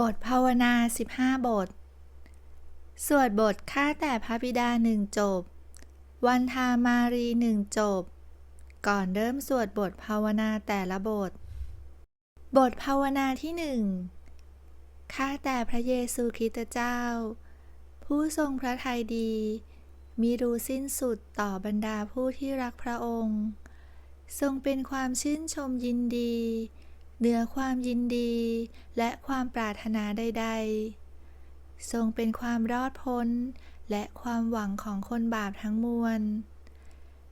บทภาวนา 15 บท สวดบทข้าแต่พระบิดาหนึ่งจบ วันทามารีหนึ่งจบ ก่อนเริ่มสวดบทภาวนาแต่ละบท บทภาวนาที่หนึ่งข้าแต่พระเยซูคริสต์เจ้า ผู้ทรงพระทัยดี มีรู้สิ้นสุดต่อบรรดาผู้ที่รักพระองค์ ทรงเป็นความชื่นชมยินดี เหนือความยินดีและความปรารถนาใด ๆ ทรงเป็นความรอดพ้น และความหวังของคนบาปทั้งมวล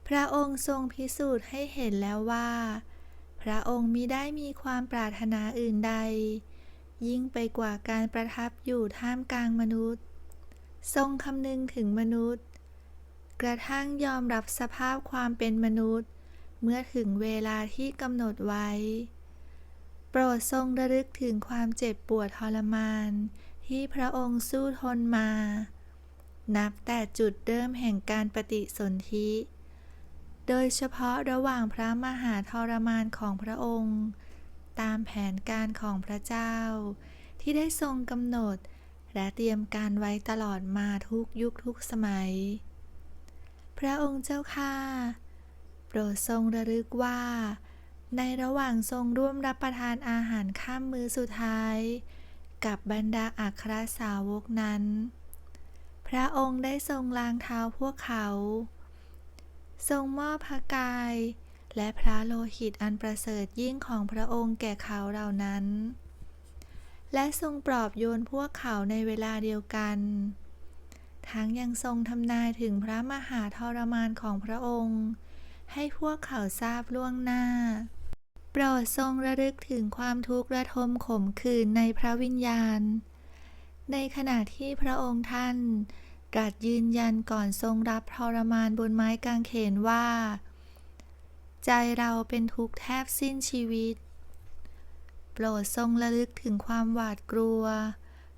พระองค์ทรงพิสูจน์ให้เห็นแล้วว่า พระองค์มิได้มีความปรารถนาอื่นใด ยิ่งไปกว่าการประทับอยู่ท่ามกลางมนุษย์ ทรงคำนึงถึงมนุษย์ กระทั่งยอมรับสภาพความเป็นมนุษย์ เมื่อถึงเวลาที่กำหนดไว้ โปรดทรงระลึกถึงความเจ็บปวดทรมาน ที่พระองค์สู้ทนมา นับแต่จุดเริ่มแห่งการปฏิสนธิ โดยเฉพาะระหว่างพระมหาทรมานของพระองค์ ตามแผนการของพระเจ้า ที่ได้ทรงกำหนดและเตรียมการไว้ตลอดมาทุกยุคทุกสมัย พระองค์เจ้าข้าโปรดทรงระลึกว่า ในระหว่างทรงร่วมรับประทานอาหารข้ามมื้อสุดท้าย กับบรรดาอัครสาวกนั้น พระองค์ได้ทรงล้างเท้าพวกเขา ทรงมอบพระกาย และพระโลหิตอันประเสริฐยิ่งของพระองค์แก่เขาเหล่านั้น และทรงปลอบโยนพวกเขาในเวลาเดียวกัน ทั้งยังทรงทำนายถึงพระมหาทรมานของพระองค์ให้พวกเขาทราบล่วงหน้า โปรดทรงระลึกถึงความทุกข์ระทมขมขื่นในพระวิญญาณ ในขณะที่พระองค์ท่านตรัสยืนยันก่อนทรงรับทรมานบนไม้กางเขนว่า ใจเราเป็นทุกข์แทบสิ้นชีวิต โปรดทรงระลึกถึงความหวาดกลัว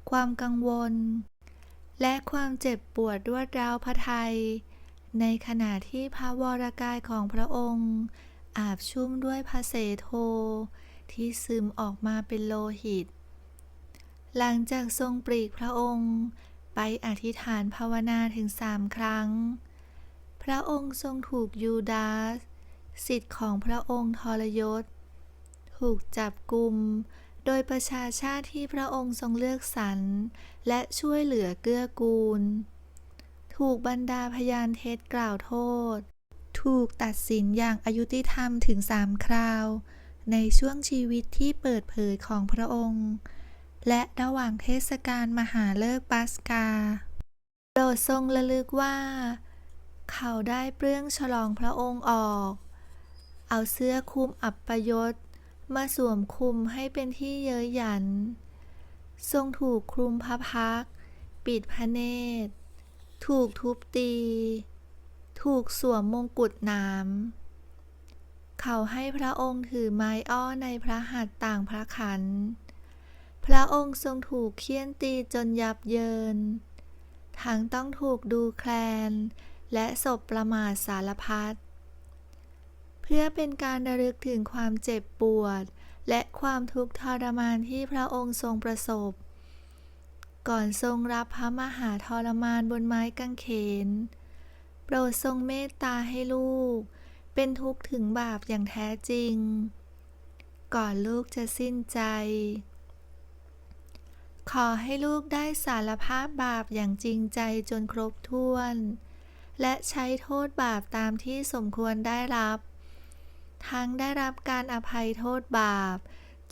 ความกังวล และความเจ็บปวดรวดร้าวพระทัยในขณะที่พระวรากายของพระองค์ อาบชุ่มด้วยพระเสโท ที่ซึมออกมาเป็นโลหิต หลังจากทรงปลีกพระองค์ ไปอธิษฐานภาวนาถึงสามครั้ง พระองค์ทรงถูกยูดาสสิทธิ์ของพระองค์ทรยศ ถูกจับกุมโดยประชาชาติที่พระองค์ทรงเลือกสรรและช่วยเหลือเกื้อกูล ถูกบรรดาพยานเท็จกล่าวโทษ ถูกตัดสินอย่างอายุติธรรมถึงสามคราว ในช่วงชีวิตที่เปิดเผยของพระองค์ และระหว่างเทศกาลมหาเลิกปัสกา โปรดทรงระลึกว่า เขาได้เปลื้องฉลองพระองค์ออก เอาเสื้อคลุมอับประยศมาสวมคลุมให้เป็นที่เย้ยหยัน ทรงถูกคลุมพระพัก ปิดพระเนตร ถูกทุบตี ถูกสวมมงกุฎน้ำ เขาให้พระองค์ถือไม้อ้อในพระหัตถ์ต่างพระขัน พระองค์ทรงถูกเคี่ยนตีจนยับเยิน ทั้งต้องถูกดูแคลน และศพประมาทสารพัด เพื่อเป็นการระลึกถึงความเจ็บปวด และความทุกข์ทรมานที่พระองค์ทรงประสบ ก่อนทรงรับพระมหาทรมานบนไม้กางเขน รดทรงเมตตาให้ลูก เป็นทุกข์ถึงบาปอย่างแท้จริง ก่อนลูกจะสิ้นใจ ขอให้ลูกได้สารภาพบาปอย่างจริงใจจนครบถ้วน และใช้โทษบาปตามที่สมควรได้รับ ทั้งได้รับการอภัยโทษบาป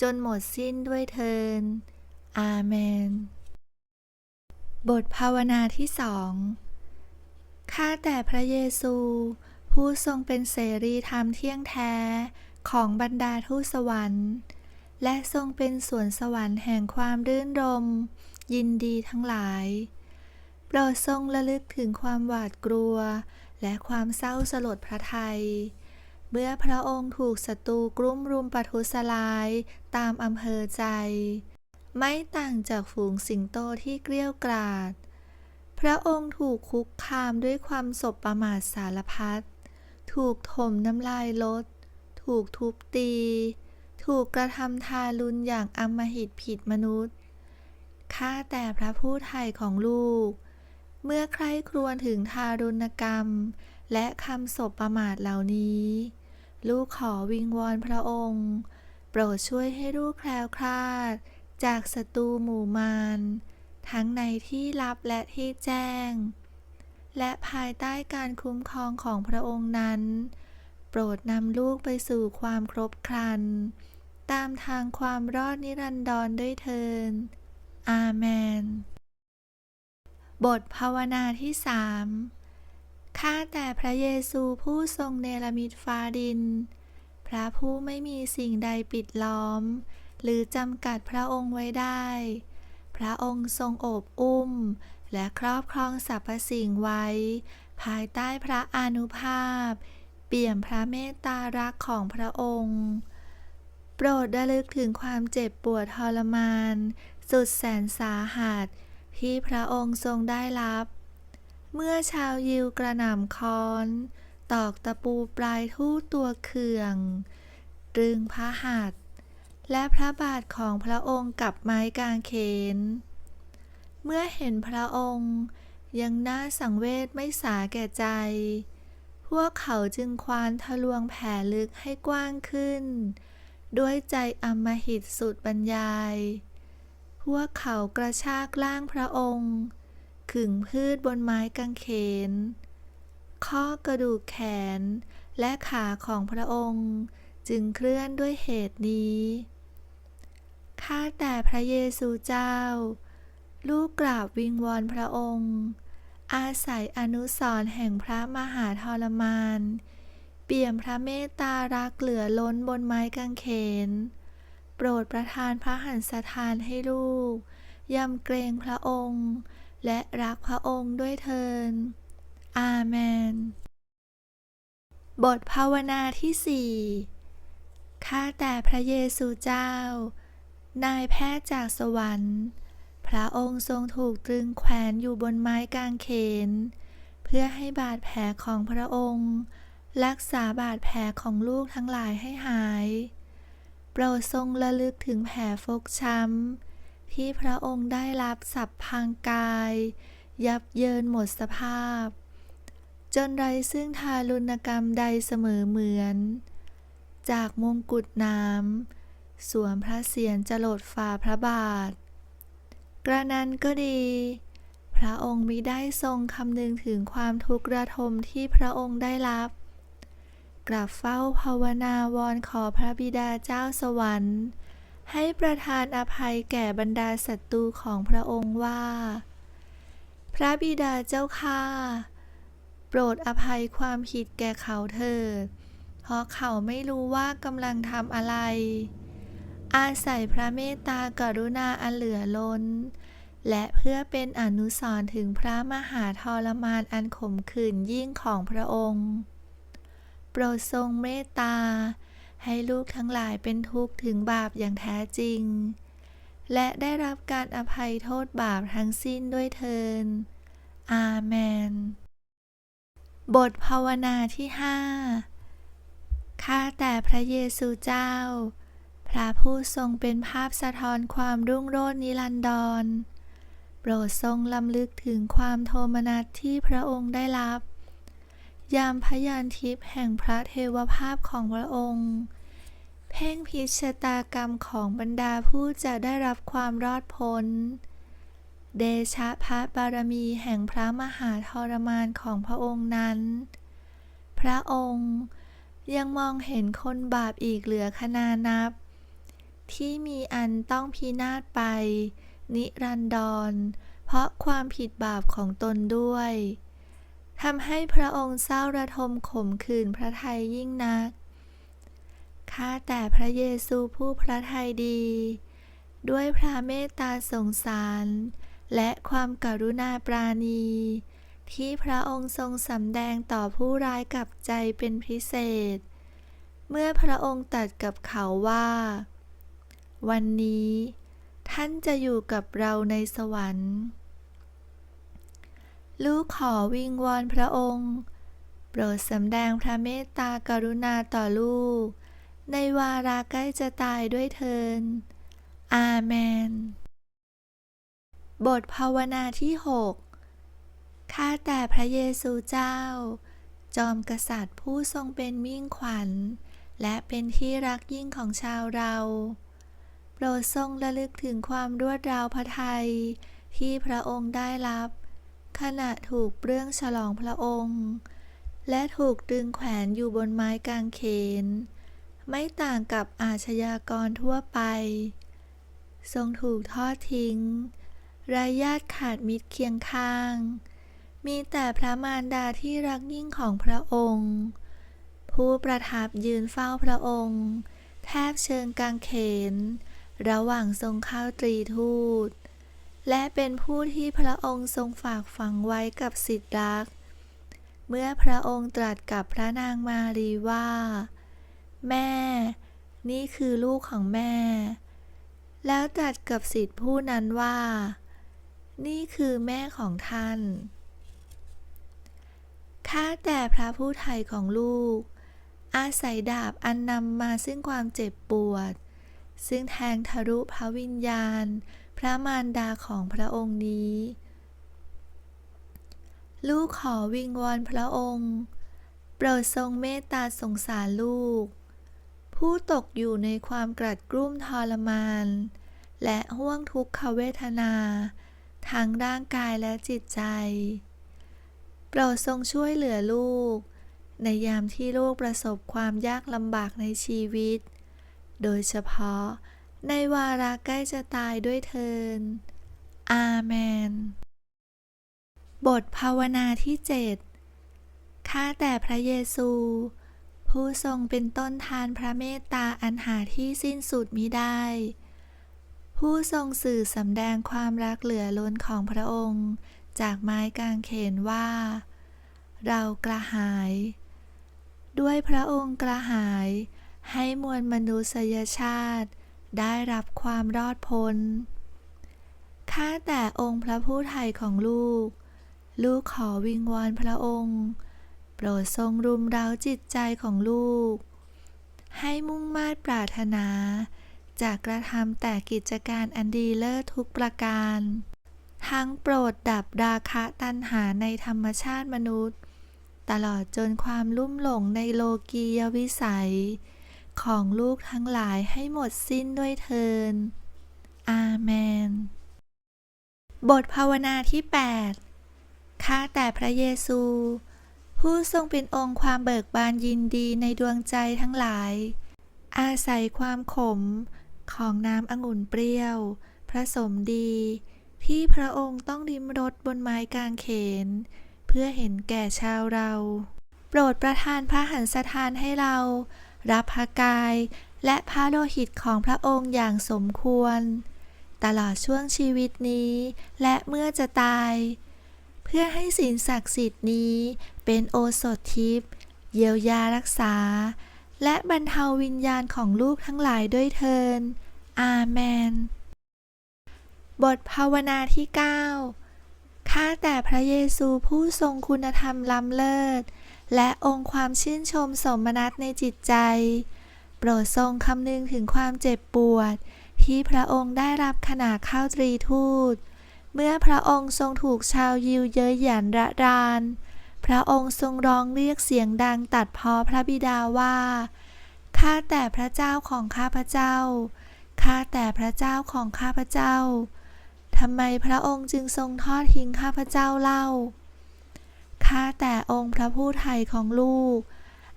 จนหมดสิ้นด้วยเทินอาเมน บทภาวนาที่สอง ข้าแต่พระเยซู ผู้ทรงเป็นเสรีธรรมเที่ยงแท้ของบรรดาทูตสวรรค์ และทรงเป็นสวนสวรรค์แห่งความรื่นรม ยินดีทั้งหลาย โปรดทรงระลึกถึงความหวาดกลัว และความเศร้าสลดพระทัยเมื่อพระองค์ถูกศัตรูกลุ่มรุมปทุสลายตามอำเภอใจ ไม่ต่างจากฝูงสิงโตที่เกลี้ยวกราด พระองค์ถูกคุกคามด้วยความศบประมาทสารพัด ถูกถมน้ำลายลด ถูกทุบตี ถูกกระทำทารุณอย่างอำมหิตผิดมนุษย์ ข้าแต่พระผู้ไถ่ของลูก เมื่อใครครวญถึงทารุณกรรม และคำสบประมาทเหล่านี้ ลูกขอวิงวอนพระองค์ โปรดช่วยให้ลูกแคล้วคลาด จากศัตรูหมู่มาร ทั้งในที่ลับและที่แจ้ง และภายใต้การคุ้มครองของพระองค์นั้น โปรดนำลูกไปสู่ความครบครัน ตามทางความรอดนิรันดรด้วยเทิน อาเมน บทภาวนาที่สามข้าแต่พระเยซูผู้ทรงเนรมิตฟ้าดิน พระผู้ไม่มีสิ่งใดปิดล้อม หรือจำกัดพระองค์ไว้ได้ ระองค์ทรงโอบอุ้ม และครอบครองสรรพสิ่งไว้ ภายใต้พระอนุภาพ เปี่ยมพระเมตตารักของพระองค์ โปรดระลึกถึงความเจ็บปวดทรมาน สุดแสนสาหัสที่พระองค์ทรงได้รับ เมื่อชาวยิวกระหน่ำค้อน ตอกตะปูปลายทู่ตัวเขื่อง ตรึงพระหัตถ์ และพระบาทของพระองค์กับไม้กางเขน เมื่อเห็นพระองค์ ยังน่าสังเวชไม่สาแก่ใจ พวกเขาจึงควานทะลวงแผ่ลึกให้กว้างขึ้น ด้วยใจอมหิตสุดบรรยาย พวกเขากระชากล่างพระองค์ ขึงพืชบนไม้กางเขน ข้อกระดูกแขนและขาของพระองค์จึงเคลื่อนด้วยเหตุนี้ ข้าแต่พระเยซูเจ้า ลูกกราบวิงวอนพระองค์ อาศัยอนุสรแห่งพระมหาทรมาน เปี่ยมพระเมตตารักเหลือล้นบนไม้กางเขน โปรดประทานพระหันสถานให้ลูก ยำเกรงพระองค์ และรักพระองค์ด้วยเทิน อาเมน บทภาวนาที่สี่ข้าแต่พระเยซูเจ้า นายแพทย์จากสวรรค์ พระองค์ทรงถูกตรึงแขวนอยู่บนไม้กางเขน เพื่อให้บาดแผลของพระองค์ รักษาบาดแผลของลูกทั้งหลายให้หาย โปรดทรงระลึกถึงแผลฟกช้ำ ที่พระองค์ได้รับสับพังกาย ยับเยินหมดสภาพ จนไรซึ่งทารุณกรรมใดเสมอเหมือน จากมงกุฎน้ำ สวมพระเศียรจรดฝ่าพระบาท กระนั้นก็ดี พระองค์มิได้ทรงคำนึงถึงความทุกข์ระทมที่พระองค์ได้รับ กลับเฝ้าภาวนาวอนขอพระบิดาเจ้าสวรรค์ ให้ประทานอภัยแก่บรรดาศัตรูของพระองค์ว่า พระบิดาเจ้าข้าโปรดอภัยความผิดแก่เขาเถิด เพราะเขาไม่รู้ว่ากำลังทำอะไร อาศัยพระเมตตากรุณาอันเหลือล้น และเพื่อเป็นอนุสรณ์ถึงพระมหาทรมานอันขมขื่นยิ่งของพระองค์ โปรดทรงเมตตา ให้ลูกทั้งหลายเป็นทุกข์ถึงบาปอย่างแท้จริง และได้รับการอภัยโทษบาปทั้งสิ้นด้วยเทิน อาเมน บทภาวนาที่ห้าข้าแต่พระเยซูเจ้า พระผู้ทรงเป็นภาพสะท้อนความรุ่งโรจน์นิรันดร โปรดทรงลำลึกถึงความโทมนัสที่พระองค์ได้รับ ยามพยานทิพย์แห่งพระเทวภาพของพระองค์ เพ่งพิชะตากรรมของบรรดาผู้จะได้รับความรอดพ้น เดชะพระบารมีแห่งพระมหาทรมานของพระองค์นั้น พระองค์ยังมองเห็นคนบาปอีกเหลือขนานับ ที่มีอันต้องพินาศไป นิรันดร เพราะความผิดบาปของตนด้วยทำให้พระองค์เศร้าระทมขมขื่นพระทัยยิ่งนัก ข้าแต่พระเยซูผู้พระทัยดี ด้วยพระเมตตาสงสาร และความกรุณาปราณี ที่พระองค์ทรงสำแดงต่อผู้ร้ายกับใจเป็นพิเศษ เมื่อพระองค์ตัดกับเขาว่า วันนี้ ท่านจะอยู่กับเราในสวรรค์ ลูกขอวิงวอนพระองค์ โปรดสำแดงพระเมตตากรุณาต่อลูก ในวาระใกล้จะตายด้วยเทิน อาเมน บทภาวนาที่หกข้าแต่พระเยซูเจ้า จอมกษัตริย์ผู้ทรงเป็นมิ่งขวัญ และเป็นที่รักยิ่งของชาวเรา รดทรงระลึกถึงความรวดราวพระทัยที่พระองค์ได้รับ ขณะถูกเปลื้องฉลองพระองค์ และถูกดึงแขวนอยู่บนไม้กางเขน ไม่ต่างกับอาชญากรทั่วไป ทรงถูกทอดทิ้งไร้ญาติขาดมิตรเคียงข้าง มีแต่พระมารดาที่รักยิ่งของพระองค์ ผู้ประทับยืนเฝ้าพระองค์ แทบเชิงกางเขน ระหว่างทรงเข้าตรีทูต และเป็นผู้ที่พระองค์ทรงฝากฝังไว้กับสิทธิรัก เมื่อพระองค์ตรัสกับพระนางมารีว่า แม่ นี่คือลูกของแม่ แล้วตรัสกับสิทธิผู้นั้นว่า นี่คือแม่ของท่านข้าแต่พระผู้ไทยของลูก อาศัยดาบอันนำมาซึ่งความเจ็บปวด ซึ่งแทงทะลุพระวิญญาณ พระมารดาของพระองค์นี้ ลูกขอวิงวอนพระองค์ โปรดทรงเมตตาสงสารลูก ผู้ตกอยู่ในความกรัดกรุ่มทรมาน และห่วงทุกขเวทนาทั้งร่างกายและจิตใจ โปรดทรงช่วยเหลือลูก ในยามที่ลูกประสบความยากลำบากในชีวิต โดยเฉพาะในวาระใกล้จะตายด้วยเทิน อาเมน บทภาวนาที่เจ็ดข้าแต่พระเยซู ผู้ทรงเป็นต้นทานพระเมตตาอันหาที่สิ้นสุดมิได้ ผู้ทรงสื่อสำแดงความรักเหลือล้นของพระองค์ จากไม้กางเขนว่า เรากระหาย ด้วยพระองค์กระหาย ให้มวลมนุษยชาติ ได้รับความรอดพ้น ข้าแต่องค์พระผู้ไทยของลูก ลูกขอวิงวอนพระองค์ โปรดทรงรุมเร้าจิตใจของลูก ให้มุ่งมา่ปรารถนา จากกระทำแต่กิจการอันดีเลิศทุกประการ ทั้งโปรดดับราคะตัณหาในธรรมชาติมนุษย์ ตลอดจนความลุ่มหลงในโลกียวิสัย ของลูกทั้งหลายให้หมดสิ้นด้วยเทิน อาเมน บทภาวนาที่ 8 ข้าแต่พระเยซู ผู้ทรงเป็นองค์ความเบิกบานยินดีในดวงใจทั้งหลาย อาศัยความขมของน้ำองุ่นเปรี้ยวผสมดี ที่พระองค์ต้องริมรสบนไม้กางเขน เพื่อเห็นแก่ชาวเรา โปรดประทานพระหันสถานให้เรา รับพระกาย และพระโลหิตของพระองค์อย่างสมควร ตลอดช่วงชีวิตนี้ และเมื่อจะตาย เพื่อให้ศีลศักดิ์สิทธิ์นี้เป็นโอสถทิพย์เยียวยารักษา และบรรเทาวิญญาณของลูกทั้งหลายด้วยเทิน อาเมน บทภาวนาที่ 9ข้าแต่พระเยซูผู้ทรงคุณธรรมล้ำเลิศ และองค์ความชื่นชมสมนัตในจิตใจ โปรดทรงคำนึงถึงความเจ็บปวด ที่พระองค์ได้รับขณะเข้าตรีทูต เมื่อพระองค์ทรงถูกชาวยิวเย้ยหยันระราน พระองค์ทรงร้องเรียกเสียงดังตัดพ้อพระบิดาว่าข้าแต่พระเจ้าของข้าพระเจ้าข้าแต่พระเจ้าของข้าพระเจ้าทำไมพระองค์จึงทรงทอดทิ้งข้าพระเจ้าเล่า ข้าแต่องค์พระผู้ไทยของลูก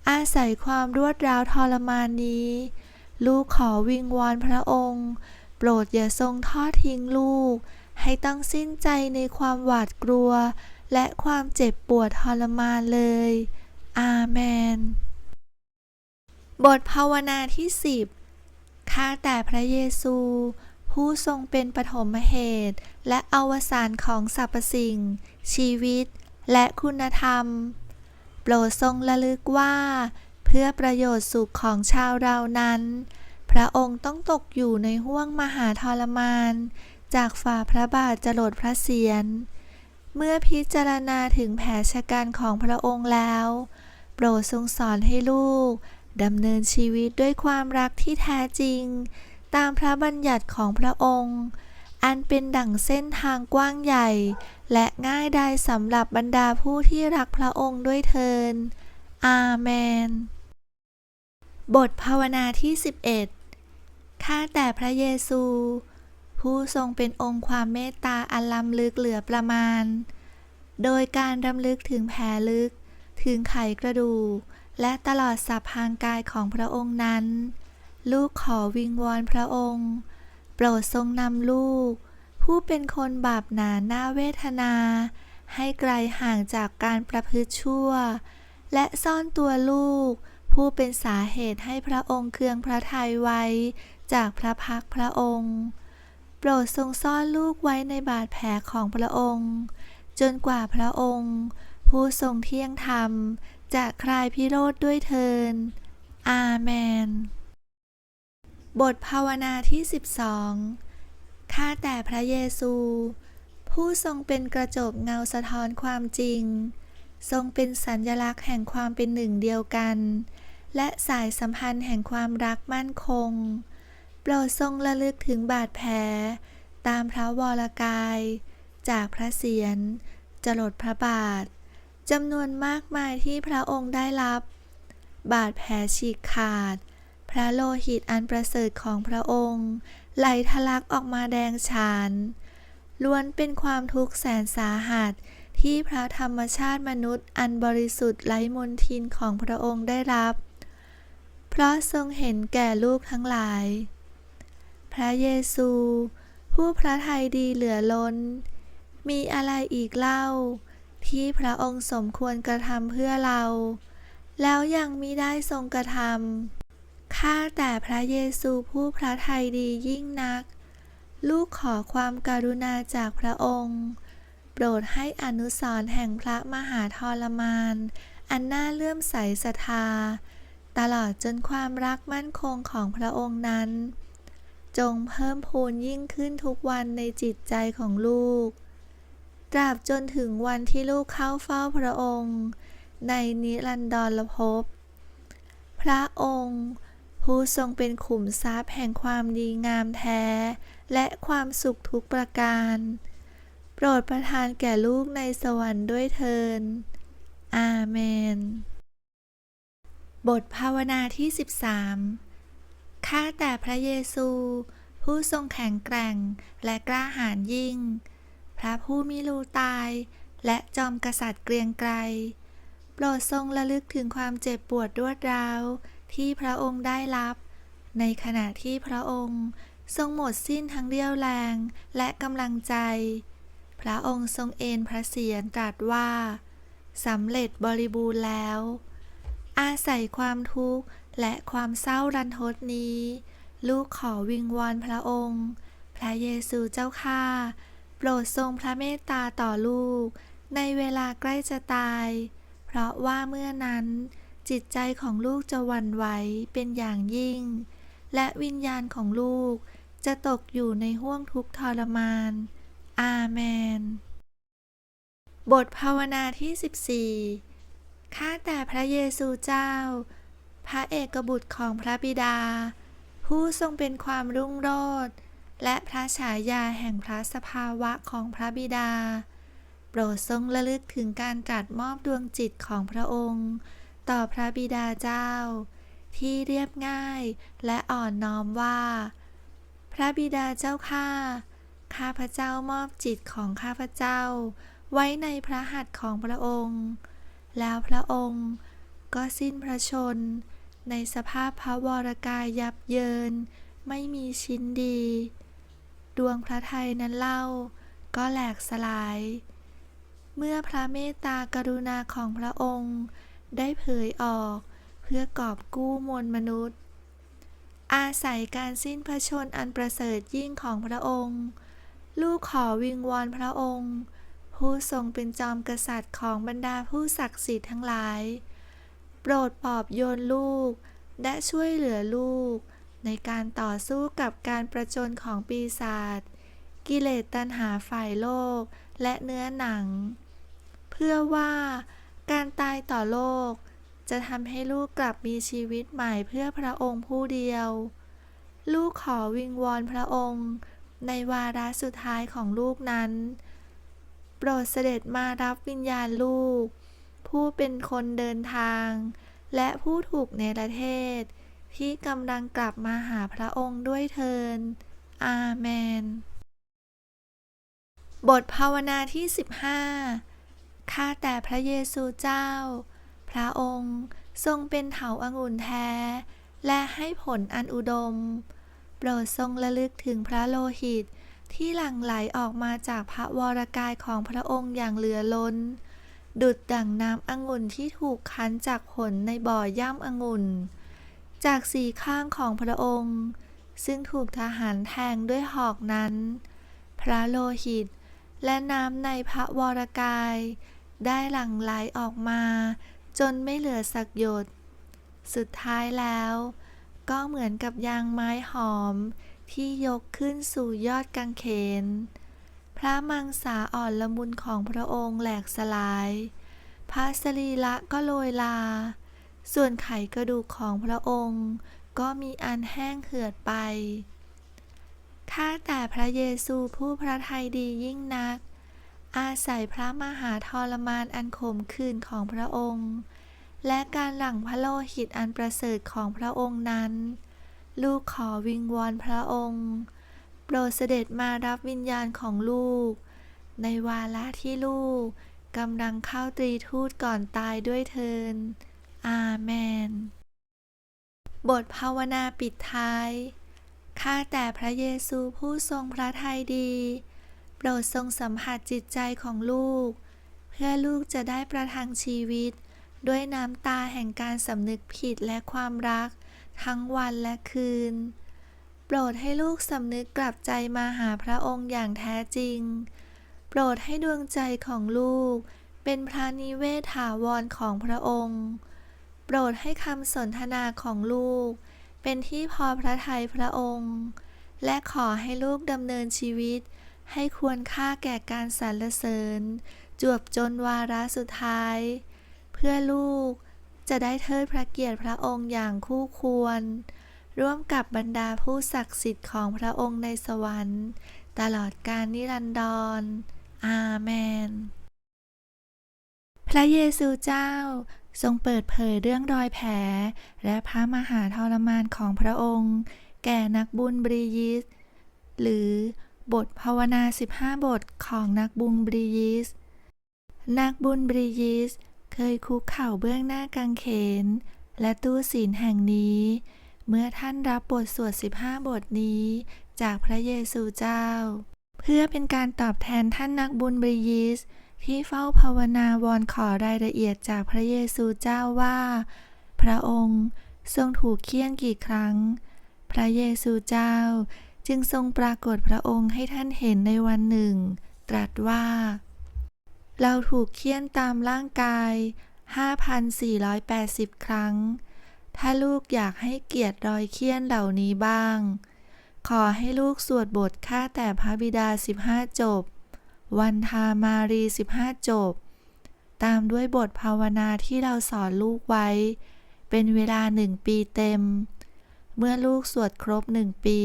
อาศัยความรวดร้าวทรมานนี้ ลูกขอวิงวอนพระองค์ โปรดอย่าทรงทอดทิ้งลูก ให้ต้องสิ้นใจในความหวาดกลัว และความเจ็บปวดทรมานเลย อาเมน บทภาวนาที่10ข้าแต่พระเยซู ผู้ทรงเป็นปฐมเหตุ และอวสานของสรรพสิ่ง ชีวิต และคุณธรรม โปรดทรงระลึกว่า เพื่อประโยชน์สุขของชาวเรานั้น พระองค์ต้องตกอยู่ในห้วงมหาทรมาน จากฝ่าพระบาทจรดพระเศียร เมื่อพิจารณาถึงแผลชะกันของพระองค์แล้ว โปรดทรงสอนให้ลูกดำเนินชีวิตด้วยความรักที่แท้จริง ตามพระบัญญัติของพระองค์ อันเป็นดั่งเส้นทางกว้างใหญ่ และง่ายดายสำหรับบรรดาผู้ที่รักพระองค์ด้วยเทิน อาเมน บทภาวนาที่ 11 ข้าแต่พระเยซู ผู้ทรงเป็นองค์ความเมตตาอันล้ำลึกเหลือประมาณ โดยการรำลึกถึงแผลลึก ถึงไขกระดูก และตลอดสัพพางกายของพระองค์นั้น ลูกขอวิงวอนพระองค์ โปรดทรงนำลูก ผู้เป็นคนบาปหนาหน้าเวทนา ให้ไกลห่างจากการประพฤติชั่ว และซ่อนตัวลูก ผู้เป็นสาเหตุให้พระองค์เคืองพระทัยไว้ จากพระพักพระองค์ โปรดทรงซ่อนลูกไว้ในบาดแผลของพระองค์ จนกว่าพระองค์ ผู้ทรงเที่ยงธรรมจะคลายพิโรธด้วยเทินอาเมน บทภาวนาที่ 12 ข้าแต่พระเยซู ผู้ทรงเป็นกระจกเงาสะท้อนความจริง ทรงเป็นสัญลักษณ์แห่งความเป็นหนึ่งเดียวกัน และสายสัมพันธ์แห่งความรักมั่นคง โปรดทรงระลึกถึงบาดแผล ตามพระวรกาย จากพระเศียรจรดพระบาทจำนวนมากมายที่พระองค์ได้รับ บาดแผลฉีกขาด ระโลหิตอันประเสริฐของพระองค์ ไหลทะลักออกมาแดงฉานล้วนเป็นความทุกข์แสนสาหัสที่พระธรรมชาติมนุษย์อันบริสุทธิ์ไร้มนทินของพระองค์ได้รับ เพราะทรงเห็นแก่ลูกทั้งหลาย พระเยซู ผู้พระทัยดีเหลือล้น มีอะไรอีกเล่า ที่พระองค์สมควรกระทำเพื่อเรา แล้วยังมิได้ทรงกระทำ ข้าแต่พระเยซูผู้พระทัยดียิ่งนัก ลูกขอความการุณาจากพระองค์ โปรดให้อนุสรณ์แห่งพระมหาทรมาน อันน่าเลื่อมใสศรัทธา ตลอดจนความรักมั่นคงของพระองค์นั้น จงเพิ่มพูนยิ่งขึ้นทุกวันในจิตใจของลูก ตราบจนถึงวันที่ลูกเข้าเฝ้าพระองค์ ในนิรันดรภพ พระองค์ ผู้ทรงเป็นขุมทรัพย์แห่งความดีงามแท้ และความสุขทุกประการ โปรดประทานแก่ลูกในสวรรค์ด้วยเทิน อาเมน บทภาวนาที่ 13 ข้าแต่พระเยซู ผู้ทรงแข็งแกร่งและกล้าหาญยิ่ง พระผู้มิลูตาย และจอมกษัตริย์เกรียงไกร โปรดทรงระลึกถึงความเจ็บปวดรวดร้าว ที่พระองค์ได้รับ ในขณะที่พระองค์ทรงหมดสิ้นทั้งเรี่ยวแรงและกำลังใจ พระองค์ทรงเอนพระเศียรตรัสว่าสำเร็จบริบูรณ์แล้ว อาศัยความทุกข์และความเศร้ารันทดนี้ ลูกขอวิงวอนพระองค์ พระเยซูเจ้าข้าโปรดทรงพระเมตตาต่อลูก ในเวลาใกล้จะตาย เพราะว่าเมื่อนั้น จิตใจของลูกจะวันไหวเป็นอย่างยิ่ง และวิญญาณของลูกจะตกอยู่ในห้วงทุกทรมาน อาเมน บทภาวนาที่ 14 ข้าแต่พระเยซูเจ้า พระเอกบุตรของพระบิดา ผู้ทรงเป็นความรุ่งโรจน์และพระฉายาแห่งพระสภาวะของพระบิดา โปรดทรงระลึกถึงการตรัสมอบดวงจิตของพระองค์ ต่อพระบิดาเจ้า ที่เรียบง่ายและอ่อนน้อมว่า พระบิดาเจ้าข้าข้าพระเจ้ามอบจิตของข้าพระเจ้า ไว้ในพระหัตถ์ของพระองค์ แล้วพระองค์ก็สิ้นพระชน ในสภาพพระวรกายยับเยิน ไม่มีชิ้นดี ดวงพระทัยนั้นเล่า ก็แหลกสลาย เมื่อพระเมตตากรุณาของพระองค์ ได้เผยออก เพื่อกอบกู้มวลมนุษย์ อาศัยการสิ้นพระชนม์อันประเสริฐยิ่งของพระองค์ ลูกขอวิงวอนพระองค์ ผู้ทรงเป็นจอมกษัตริย์ของบรรดาผู้ศักดิ์สิทธิ์ทั้งหลาย โปรดปลอบโยนลูก และช่วยเหลือลูก ในการต่อสู้กับการประจนของปีศาจกิเลสตัณหาฝ่ายโลกและเนื้อหนัง เพื่อว่า การตายต่อโลก จะทำให้ลูกกลับมีชีวิตใหม่เพื่อพระองค์ผู้เดียว ลูกขอวิงวอนพระองค์ ในวาระสุดท้ายของลูกนั้น โปรดเสด็จมารับวิญญาณลูก ผู้เป็นคนเดินทาง และผู้ถูกเนรเทศ ที่กำลังกลับมาหาพระองค์ด้วยเทิน อาเมน บทภาวนาที่ 15 ข้าแต่พระเยซูเจ้า พระองค์ทรงเป็นเถาอางุ่นแท้ และให้ผลอันอุดม โปรดทรงระลึกถึงพระโลหิตที่หลั่งไหลออกมาจากพระวรกายของพระองค์อย่างเหลือล้น ดุดดั่งน้ำองุ่นที่ถูกคั้นจากผลในบ่อย่ำองุ่น จากสี่ข้างของพระองค์ ซึ่งถูกทหารแทงด้วยหอกนั้น พระโลหิตและน้ำในพระวรกาย ได้หลั่งไหลออกมา จนไม่เหลือสักหยด สุดท้ายแล้ว ก็เหมือนกับยางไม้หอม ที่ยกขึ้นสู่ยอดกางเขน พระมังสาอ่อนละมุนของพระองค์แหลกสลาย พระสรีระก็โรยลา ส่วนไขกระดูกของพระองค์ ก็มีอันแห้งเหือดไปข้าแต่พระเยซูผู้พระทัยดียิ่งนัก อาศัยพระมหาทรมานอันขมขื่นของพระองค์ และการหลั่งพระโลหิตอันประเสริฐของพระองค์นั้น ลูกขอวิงวอนพระองค์ โปรดเสด็จมารับวิญญาณของลูก ในวาระที่ลูกกำลังเข้าตรีทูตก่อนตายด้วยเทิน อาเมน บทภาวนาปิดท้าย ข้าแต่พระเยซูผู้ทรงพระทัยดี รดทรงสัมผัสจิตใจของลูก เพื่อลูกจะได้ประทังชีวิต ด้วยน้ำตาแห่งการสำนึกผิดและความรัก ทั้งวันและคืน โปรดให้ลูกสำนึกกลับใจมาหาพระองค์อย่างแท้จริง โปรดให้ดวงใจของลูก เป็นพระนิเวศถาวรของพระองค์ โปรดให้คำสนทนาของลูก เป็นที่พอพระทัยพระองค์ และขอให้ลูกดำเนินชีวิต ให้ควรค่าแก่การสรรเสริญ จวบจนวาระสุดท้าย เพื่อลูกจะได้เทิดพระเกียรติพระองค์อย่างคู่ควร ร่วมกับบรรดาผู้ศักดิ์สิทธิ์ของพระองค์ในสวรรค์ ตลอดกาลนิรันดร อาเมน พระเยซูเจ้าทรงเปิดเผยเรื่องรอยแผล และพระมหาทรมานของพระองค์ แก่นักบุญบรียิส หรือ บทภาวนา 15 บทของนักบุญบรียิส นักบุญบรียิส เคยคุกเข่าเบื้องหน้ากางเขน และตู้ศีลแห่งนี้ เมื่อท่านรับบทสวด 15 บทนี้ จากพระเยซูเจ้า เพื่อเป็นการตอบแทนท่านนักบุญบรียิส ที่เฝ้าภาวนาวอนขอรายละเอียดจากพระเยซูเจ้าว่า พระองค์ทรงถูกเคี่ยนกี่ครั้ง พระเยซูเจ้า จึงทรงปรากฏพระองค์ให้ท่านเห็นในวันหนึ่ง ตรัสว่า เราถูกเคี่ยนตามร่างกาย 5,480 ครั้ง ถ้าลูกอยากให้เกียรติรอยเคี่ยนเหล่านี้บ้าง ขอให้ลูกสวดบทข้าแต่พระบิดา 15 จบ วันทามารี 15 จบ ตามด้วยบทภาวนาที่เราสอนลูกไว้ เป็นเวลาหนึ่งปีเต็ม เมื่อลูกสวดครบหนึ่งปี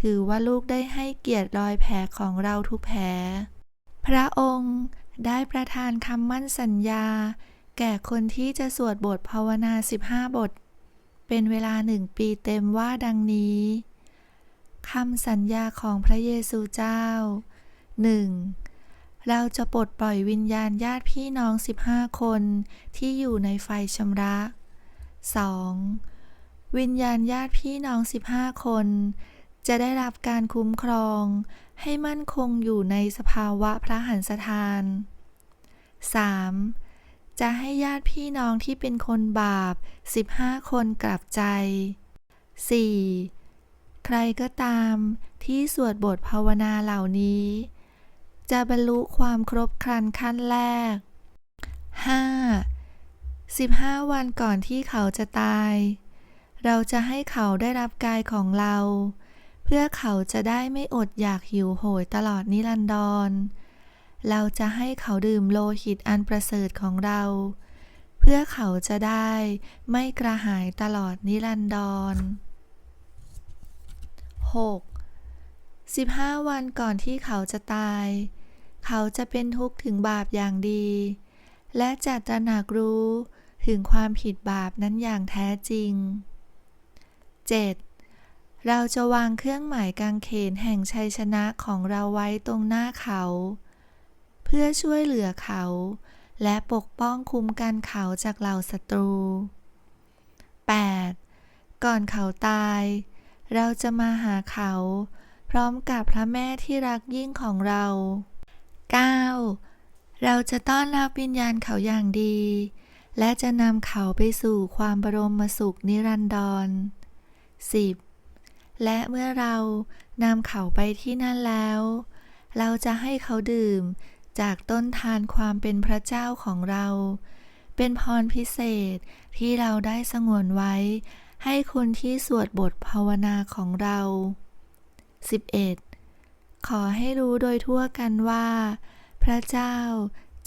ถือว่าลูกได้ให้เกียรติรอยแผลของเราทุกแผล พระองค์ได้ประทานคำมั่นสัญญา แก่คนที่จะสวดบทภาวนา 15 บท เป็นเวลาหนึ่งปีเต็มว่าดังนี้คำสัญญาของพระเยซูเจ้า 1. เราจะปลดปล่อยวิญญาณญาติพี่น้อง 15 คนที่อยู่ในไฟชำระ 2. วิญญาณญาติพี่น้อง 15 คน จะได้รับการคุ้มครอง ให้มั่นคงอยู่ในสภาวะพระหันสถาน 3. จะให้ญาติพี่น้องที่เป็นคนบาป 15 คนกลับใจ 4. ใครก็ตามที่สวดบทภาวนาเหล่านี้ จะบรรลุความครบครันขั้นแรก 5. 15 วันก่อนที่เขาจะตาย เราจะให้เขาได้รับกายของเรา พื่อเขาจะได้ไม่อดอยากหิวโหยตลอดนิรันดร เราจะให้เขาดื่มโลหิตอันประเสริฐของเรา เพื่อเขาจะได้ไม่กระหายตลอดนิรันดร 6. 15 วันก่อนที่เขาจะตาย เขาจะเป็นทุกข์ถึงบาปอย่างดี และจะตระหนักรู้ถึงความผิดบาปนั้นอย่างแท้จริง 7. เราจะวางเครื่องหมายกางเขนแห่งชัยชนะของเราไว้ตรงหน้าเขา เพื่อช่วยเหลือเขา และปกป้องคุ้มกันเขาจากเหล่าศัตรู 8. ก่อนเขาตาย เราจะมาหาเขา พร้อมกับพระแม่ที่รักยิ่งของเรา 9. เราจะต้อนรับวิญญาณเขาอย่างดี และจะนำเขาไปสู่ความบรมสุขนิรันดร 10. และเมื่อเรานำเขาไปที่นั่นแล้ว เราจะให้เขาดื่มจากต้นทานความเป็นพระเจ้าของเรา เป็นพรพิเศษที่เราได้สงวนไว้ ให้คนที่สวดบทภาวนาของเรา 11. ขอให้รู้โดยทั่วกันว่า พระเจ้า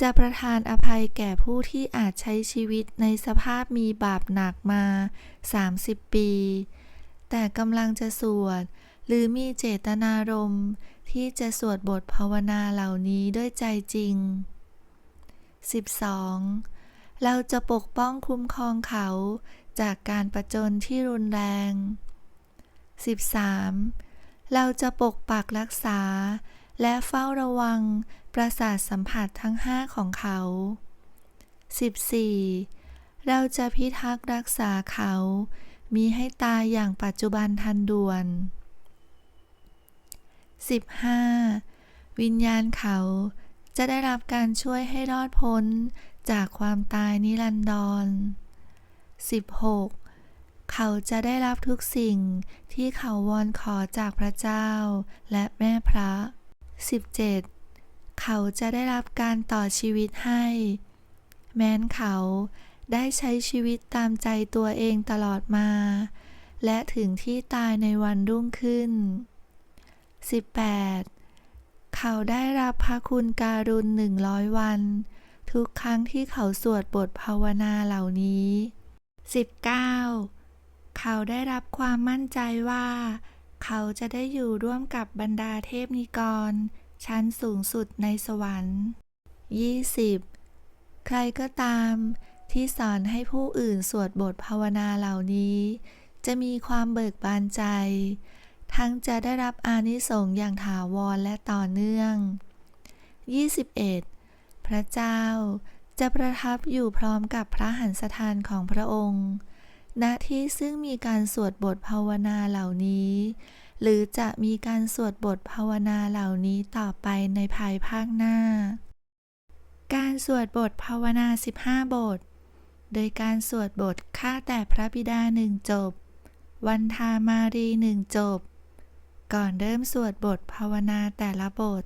จะประทานอภัยแก่ผู้ที่อาจใช้ชีวิตในสภาพมีบาปหนักมา 30 ปี แต่กำลังจะสวด หรือมีเจตนารมณ์ที่จะสวดบทภาวนาเหล่านี้ด้วยใจจริง 12. เราจะปกป้องคุ้มครองเขาจากการประจนที่รุนแรง 13. เราจะปกปักรักษา และเฝ้าระวังประสาทสัมผัสทั้งห้าของเขา 14. เราจะพิทักษ์รักษาเขา มีให้ตายอย่างปัจจุบันทันด่วน 15. วิญญาณเขาจะได้รับการช่วยให้รอดพ้นจากความตายนิรันดร 16. เขาจะได้รับทุกสิ่งที่เขาวอนขอจากพระเจ้าและแม่พระ 17. เขาจะได้รับการต่อชีวิตให้ แม้นเขา ได้ใช้ชีวิตตามใจตัวเองตลอดมา และถึงที่ตายในวันรุ่งขึ้น 18. เขาได้รับพระคุณการุณหนึ่งร้อยวัน ทุกครั้งที่เขาสวดบทภาวนาเหล่านี้ 19. เขาได้รับความมั่นใจว่า เขาจะได้อยู่ร่วมกับบรรดาเทพนิกร ชั้นสูงสุดในสวรรค์ 20. ใครก็ตาม ที่สอนให้ผู้อื่นสวดบทภาวนาเหล่านี้ จะมีความเบิกบานใจ ทั้งจะได้รับอานิสงส์อย่างถาวรและต่อเนื่อง 21. พระเจ้าจะประทับอยู่พร้อมกับพระหันสถานของพระองค์ณที่ซึ่งมีการสวดบทภาวนาเหล่านี้ หรือจะมีการสวดบทภาวนาเหล่านี้ต่อไปในภายภาคหน้า การสวดบทภาวนา 15 บท โดยการสวดบทข้าแต่พระบิดาหนึ่งจบ วันทามารีหนึ่งจบ ก่อนเริ่มสวดบทภาวนาแต่ละบท